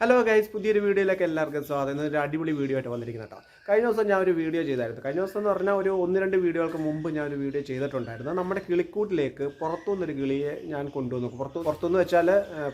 Hello guys പുതിയൊരു വീഡിയോയിലേക്ക് എല്ലാവർക്കും സ്വാഗതം. എന്നൊരു അടിപൊളി വീഡിയോ ആയിട്ട് വന്നിരിക്കുന്ന കേട്ടോ കഴിഞ്ഞ ദിവസം ഞാൻ ഒരു വീഡിയോ ചെയ്തായിരുന്നു. കഴിഞ്ഞ ദിവസം എന്ന് പറഞ്ഞാൽ ഒരു ഒന്ന് രണ്ട് വീഡിയോകൾക്ക് മുമ്പ് ഞാൻ ഒരു വീഡിയോ ചെയ്തിട്ടുണ്ടായിരുന്നു. നമ്മുടെ കിളിക്കൂട്ടിലേക്ക് പുറത്തുനിന്നൊരു കിളിയെ ഞാൻ കൊണ്ടുവന്നു. പുറത്ത് പുറത്തുനിന്ന് വെച്ചാൽ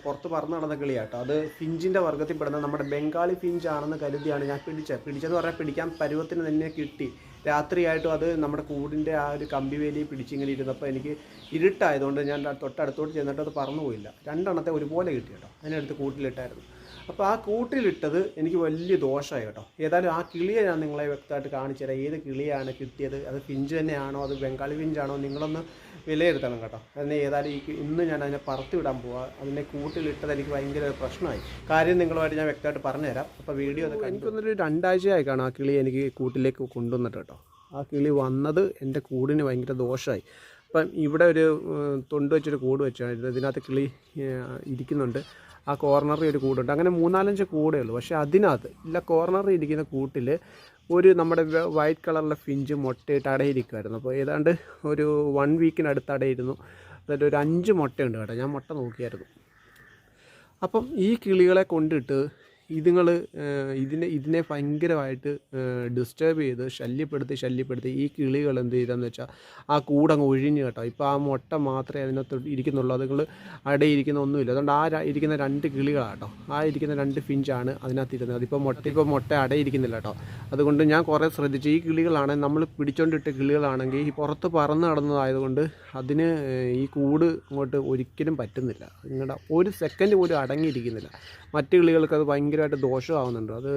പുറത്ത് പറന്ന് നടന്ന കിളിയാട്ടോ അത് ഫിഞ്ചിന്റെ വർഗത്തിൽപ്പെടുന്ന നമ്മുടെ ബംഗാളി ഫിഞ്ച് ആണെന്ന് കരുതിയാണ് ഞാൻ പിടിച്ചത്. പിടിച്ചെന്ന് പറഞ്ഞാൽ പിടിക്കാൻ പരുവത്തിന് തന്നെ കിട്ടി. രാത്രിയായിട്ടും അത് നമ്മുടെ കൂടിന്റെ ആ ഒരു കമ്പി വേലി പിടിച്ചിങ്ങനെ ഇരുന്നപ്പോൾ എനിക്ക് ഇരുട്ടായതുകൊണ്ട് ഞാൻ തൊട്ടടുത്തോട്ട് ചെന്നിട്ട് അത് പറന്നു പോയില്ല രണ്ടെണ്ണത്തെ ഒരുപോലെ കിട്ടി കേട്ടോ അതിനടുത്ത് കൂട്ടിലിട്ടായിരുന്നു. അപ്പോൾ ആ കൂട്ടിലിട്ടത് എനിക്ക് വലിയ ദോഷമായി കേട്ടോ. ഏതായാലും ആ കിളിയെ ഞാൻ നിങ്ങളെ വ്യക്തമായിട്ട് കാണിച്ചു തരാം. ഏത് കിളിയാണ് കിട്ടിയത്? അത് പിഞ്ച് തന്നെയാണോ? അത് ബംഗാളി പിഞ്ചാണോ നിങ്ങളൊന്ന് വിലയിരുത്തണം കേട്ടോ. അതിനെ ഏതായാലും ഈ ഇന്ന് ഞാൻ അതിനെ പറത്തി വിടാൻ പോവാ. അതിനെ കൂട്ടിലിട്ടത് എനിക്ക് ഭയങ്കര ഒരു പ്രശ്നമായി. കാര്യം നിങ്ങളുമായിട്ട് ഞാൻ വ്യക്തമായിട്ട് പറഞ്ഞുതരാം. അപ്പോൾ വീഡിയോ ഒന്ന് എനിക്കൊന്നൊരു രണ്ടാഴ്ചയായി കാണാം ആ കിളി എനിക്ക് കൂട്ടിലേക്ക് കൊണ്ടുവന്നിട്ട് കേട്ടോ. ആ കിളി വന്നത് എന്റെ കൂടിന് ഭയങ്കര ദോഷമായി. അപ്പം ഇവിടെ ഒരു തൊണ്ട് വെച്ചൊരു കൂട് വെച്ചായിരുന്നു ഇതിനകത്ത് കിളി ഇരിക്കുന്നുണ്ട്. ആ കോർണറിൽ ഒരു കൂടുണ്ട്. അങ്ങനെ മൂന്നാലഞ്ച് കൂടേ ഉള്ളൂ. പക്ഷേ അതിനകത്ത് ഇല്ല കോർണറിൽ ഇരിക്കുന്ന കൂട്ടിൽ ഒരു നമ്മുടെ വൈറ്റ് കളറിലെ ഫിഞ്ച് മുട്ടയിട്ട് അടയിരിക്കുമായിരുന്നു അപ്പോൾ ഏതാണ്ട് ഒരു വൺ വീക്കിനടുത്ത് അടയിരുന്നു എന്നിട്ട് ഒരു അഞ്ച് മുട്ടയുണ്ട് കേട്ടോ. ഞാൻ മുട്ട നോക്കിയായിരുന്നു. അപ്പം ഈ കിളികളെ കൊണ്ടിട്ട് ഇതുങ്ങൾ ഇതിനെ ഇതിനെ ഭയങ്കരമായിട്ട് ഡിസ്റ്റർബ് ചെയ്ത് ശല്യപ്പെടുത്തി ശല്യപ്പെടുത്തി ഈ കിളികൾ എന്ത് ചെയ്തെന്ന് വെച്ചാൽ ആ കൂടങ്ങ് ഒഴിഞ്ഞ് കേട്ടോ. ഇപ്പോൾ ആ മുട്ട മാത്രമേ അതിനകത്ത് ഇരിക്കുന്നുള്ളൂ. അതുങ്ങൾ അടയിരിക്കുന്ന ഒന്നുമില്ല. അതുകൊണ്ട് ആ ഇരിക്കുന്ന രണ്ട് കിളികളാട്ടോ. ആ ഇരിക്കുന്ന രണ്ട് ഫിഞ്ചാണ് അതിനകത്ത് ഇരുന്നത് അതിപ്പോൾ മുട്ട ഇപ്പോൾ മുട്ട അടയിരിക്കുന്നില്ല കേട്ടോ. അതുകൊണ്ട് ഞാൻ കുറേ ശ്രദ്ധിച്ചു. ഈ കിളികളാണ് നമ്മൾ പിടിച്ചോണ്ടിട്ട കിളികളാണെങ്കിൽ ഈ പുറത്ത് പറന്ന് നടന്നതായതുകൊണ്ട് അതിന് ഈ കൂട് അങ്ങോട്ട് ഒരിക്കലും പറ്റുന്നില്ല. നിങ്ങളുടെ ഒരു സെക്കൻഡ് പോലും അടങ്ങിയിരിക്കുന്നില്ല. മറ്റു കിളികൾക്ക് അത് ഭയങ്കരമായിട്ട് ദോഷമാവുന്നുണ്ട്. അത്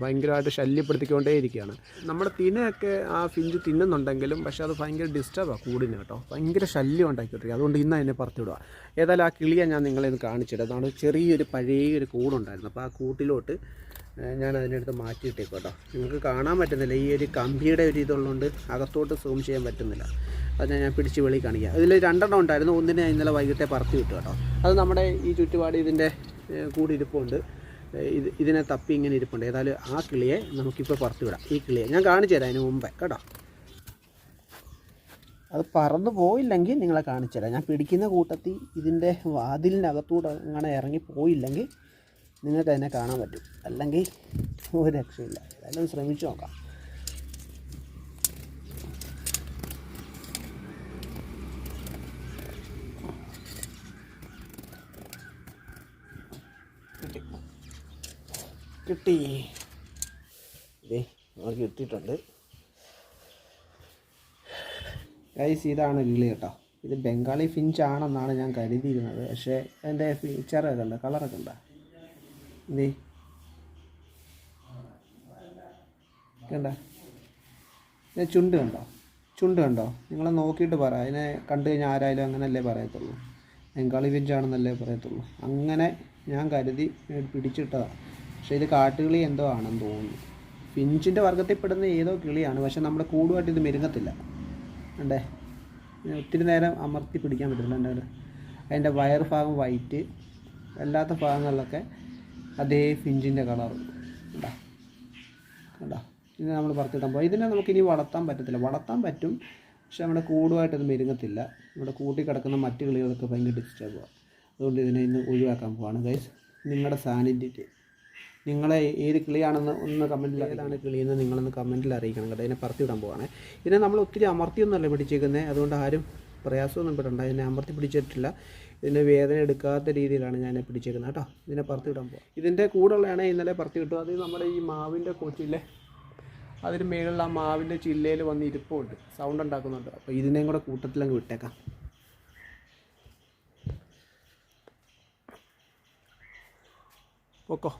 ഭയങ്കരമായിട്ട് ശല്യപ്പെടുത്തിക്കൊണ്ടേ ഇരിക്കുകയാണ്. നമ്മുടെ തിനൊക്കെ ആ ഫിഞ്ച് തിന്നുന്നുണ്ടെങ്കിലും പക്ഷേ അത് ഭയങ്കര ഡിസ്റ്റർബാണ് കൂടിന് കേട്ടോ. ഭയങ്കര ശല്യം ഉണ്ടാക്കിക്കൊണ്ടിരിക്കുക അതുകൊണ്ട് ഇന്ന് അതിനെ പറത്തിവിടുക ഏതായാലും ആ കിളിയെ ഞാൻ നിങ്ങളെ ഒന്ന് കാണിച്ചിട്ട് അതാണ് ചെറിയൊരു പഴയ ഒരു കൂടുണ്ടായിരുന്നു. അപ്പോൾ ആ കൂട്ടിലോട്ട് ഞാൻ അതിനടുത്ത് മാറ്റിയിട്ടേക്കും കേട്ടോ. നിങ്ങൾക്ക് കാണാൻ പറ്റുന്നില്ല. ഈ ഒരു കമ്പിയുടെ ഒരു ഇതുള്ളതുകൊണ്ട് അകത്തോട്ട് സൂം ചെയ്യാൻ പറ്റുന്നില്ല. അത് ഞാൻ പിടിച്ച് വെളി കാണിക്കാം. ഇതിൽ രണ്ടെണ്ണം ഉണ്ടായിരുന്നു. ഒന്നിനെ ഇന്നലെ വൈകിട്ടേ പറത്തി വിട്ടു കേട്ടോ. അത് നമ്മുടെ ഈ ചുറ്റുപാട് ഇതിന്റെ കൂടി ഇരിപ്പുണ്ട് ഇത് ഇതിനെ തപ്പി ഇങ്ങനെ ഇരിപ്പുണ്ട്. ഏതായാലും ആ കിളിയെ നമുക്കിപ്പോൾ പുറത്ത് വിടാം ഈ കിളിയെ ഞാൻ കാണിച്ചു തരാം അതിന് മുമ്പേ കേട്ടോ. അത് പറന്നു പോയില്ലെങ്കിൽ നിങ്ങളെ കാണിച്ചു തരാം. ഞാൻ പിടിക്കുന്ന കൂട്ടത്തിൽ ഇതിന്റെ വാതിലിനകത്തൂടെ അങ്ങനെ ഇറങ്ങി പോയില്ലെങ്കിൽ നിങ്ങൾക്ക് അതിനെ കാണാൻ പറ്റും. അല്ലെങ്കിൽ ഒരു രക്ഷയില്ല. ഏതായാലും ശ്രമിച്ചു നോക്കാം. കിട്ടി. ഇതേ നമുക്ക് കിട്ടിയിട്ടുണ്ട്. ഗൈസ് ഇതാണ് കിളി കേട്ടോ. ഇത് ബംഗാളി ഫിഞ്ച് ആണെന്നാണ് ഞാൻ കരുതിയിരുന്നത്. പക്ഷേ അതിന്റെ ഫീച്ചർ ഉണ്ട് കളറൊക്കെ ഉണ്ടോ? എന്തേ കണ്ട? ചുണ്ട് കണ്ടോ? ചുണ്ട് കണ്ടോ? നിങ്ങൾ നോക്കിയിട്ട് പറ. അതിനെ കണ്ടു കഴിഞ്ഞാൽ ആരായാലും അങ്ങനല്ലേ പറയത്തുള്ളൂ. ബംഗാളി ഫിഞ്ചാണെന്നല്ലേ പറയത്തുള്ളൂ. അങ്ങനെ ഞാൻ കരുതി പിടിച്ചിട്ടതാണ് പക്ഷേ ഇത് കാട്ടുകിളി എന്തോ ആണെന്ന് തോന്നുന്നു. ഫിഞ്ചിന്റെ വർഗത്തിൽപ്പെടുന്ന ഏതോ കിളിയാണ്. പക്ഷേ നമ്മുടെ കൂടുമായിട്ട് ഇത് മെരുങ്ങത്തില്ല. ഉണ്ടേ ഒത്തിരി നേരം അമർത്തി പിടിക്കാൻ പറ്റില്ല എന്റെ അതിന്റെ വയർ ഭാഗം വൈറ്റ്. അല്ലാത്ത ഭാഗങ്ങളിലൊക്കെ അതേ ഫിഞ്ചിന്റെ കളർ ഉണ്ടാ കണ്ടാ? ഇത് നമ്മൾ പറത്തിട്ടാൻ പോകും ഇതിനെ നമുക്ക് ഇനി വളർത്താൻ പറ്റത്തില്ല. വളർത്താൻ പറ്റും. പക്ഷേ നമ്മുടെ കൂടുമായിട്ട് ഇത് മെരുങ്ങത്തില്ല. നമ്മുടെ കൂട്ടി കിടക്കുന്ന മറ്റു കിളികളൊക്കെ ഭയങ്കര ഡിസ്റ്റർബാണ് അതുകൊണ്ട് ഇതിനെ ഇന്ന് ഒഴിവാക്കാൻ പോവാണ് ഗൈസ് നിങ്ങളുടെ സാന്നിധ്യത്തിൽ. നിങ്ങളെ ഏത് കിളിയാണെന്ന് ഒന്ന് കമന്റിൽ ഏതാണ് കിളിയെന്ന് നിങ്ങളൊന്ന് കമന്റിൽ അറിയിക്കണം കേട്ടോ. ഇതിനെ പറത്തി വിടാൻ പോവാണ്. ഇതിനെ നമ്മൾ ഒത്തിരി അമർത്തിയൊന്നുമല്ല പിടിച്ചേക്കുന്നത് അതുകൊണ്ട് ആരും പ്രയാസമൊന്നും പെടണ്ട. ഇതിനെ അമർത്തി പിടിച്ചിട്ടില്ല. ഇതിന് വേദന എടുക്കാത്ത രീതിയിലാണ് ഞാൻ പിടിച്ചേക്കുന്നത് കേട്ടോ. ഇതിനെ പറത്തി വിടാൻ പോവാം. ഇതിന്റെ കൂടെയുള്ളതാണ് ഇന്നലെ പറത്തി കിട്ടും അത് നമ്മുടെ ഈ മാവിന്റെ കൊച്ചിലെ അതിന് മേലുള്ള ആ മാവിന്റെ ചില്ലയിൽ വന്ന് ഇരിപ്പുണ്ട്. സൗണ്ട് ഉണ്ടാക്കുന്നുണ്ട്. അപ്പോൾ ഇതിനെയും കൂടെ കൂട്ടത്തിലങ്ങ് വിട്ടേക്കാം. പൊക്കോ.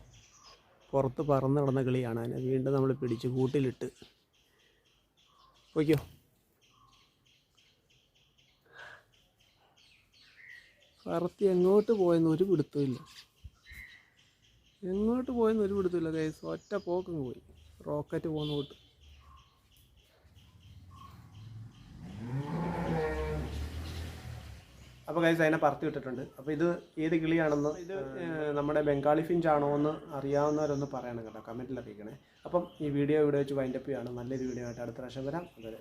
പുറത്ത് പറന്ന് നടന്ന കിളിയാണ്. അതിനെ വീണ്ടും നമ്മൾ പിടിച്ച് കൂട്ടിലിട്ട്. പൊയ്ക്കോ. പറത്തി എങ്ങോട്ട് പോയെന്ന് ഒരു പിടുത്തമില്ല എങ്ങോട്ട് പോയെന്ന് ഒരു പിടുത്തമില്ല ഗൈസ് ഒറ്റ പോക്കങ്ങ് പോയി. റോക്കറ്റ് പോകുന്ന അപ്പോൾ ഗൈസ് അതിനെ പറത്തി വിട്ടിട്ടുണ്ട്. അപ്പോൾ ഇത് ഏത് കിളിയാണെന്ന് ഇത് നമ്മുടെ ബംഗാളി ഫിഞ്ച് ആണോ എന്ന് അറിയാവുന്നവരൊന്ന് പറയണം കേട്ടോ കമന്റിൽ അറിയിക്കണേ. അപ്പം ഈ വീഡിയോ ഇവിടെ വെച്ച് വൈൻഡപ്പ് ചെയ്യാണ്. നല്ലൊരു വീഡിയോ ആയിട്ട് അടുത്ത പ്രാവശ്യം വരാം. അതുവരെ